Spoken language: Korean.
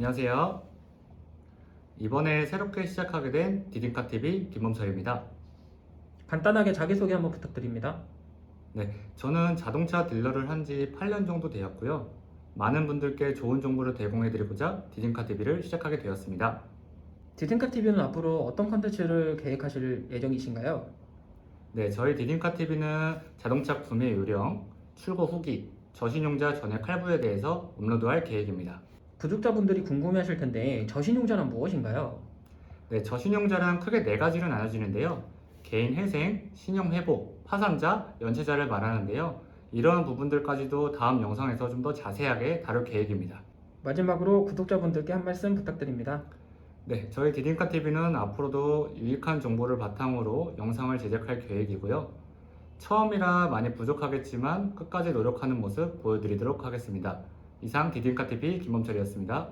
안녕하세요. 이번에 새롭게 시작하게 된 디딘카 TV 김범철입니다. 간단하게 자기소개 한번 부탁드립니다. 네, 저는 자동차 딜러를 한 지 8년 정도 되었고요. 많은 분들께 좋은 정보를 제공해드리고자 디딘카 TV를 시작하게 되었습니다. 디딘카 TV는 앞으로 어떤 컨텐츠를 계획하실 예정이신가요? 네, 저희 디딘카 TV는 자동차 구매 요령, 출고 후기, 저신용자 전액 할부에 대해서 업로드할 계획입니다. 구독자분들이 궁금해하실 텐데 저신용자는 무엇인가요? 네, 저신용자란 크게 네 가지로 나눠지는데요. 개인 회생, 신용 회복, 파산자, 연체자를 말하는데요. 이러한 부분들까지도 다음 영상에서 좀 더 자세하게 다룰 계획입니다. 마지막으로 구독자분들께 한 말씀 부탁드립니다. 네, 저희 디딘카 TV는 앞으로도 유익한 정보를 바탕으로 영상을 제작할 계획이고요. 처음이라 많이 부족하겠지만 끝까지 노력하는 모습 보여드리도록 하겠습니다. 이상 디딘카 TV 김범철이었습니다.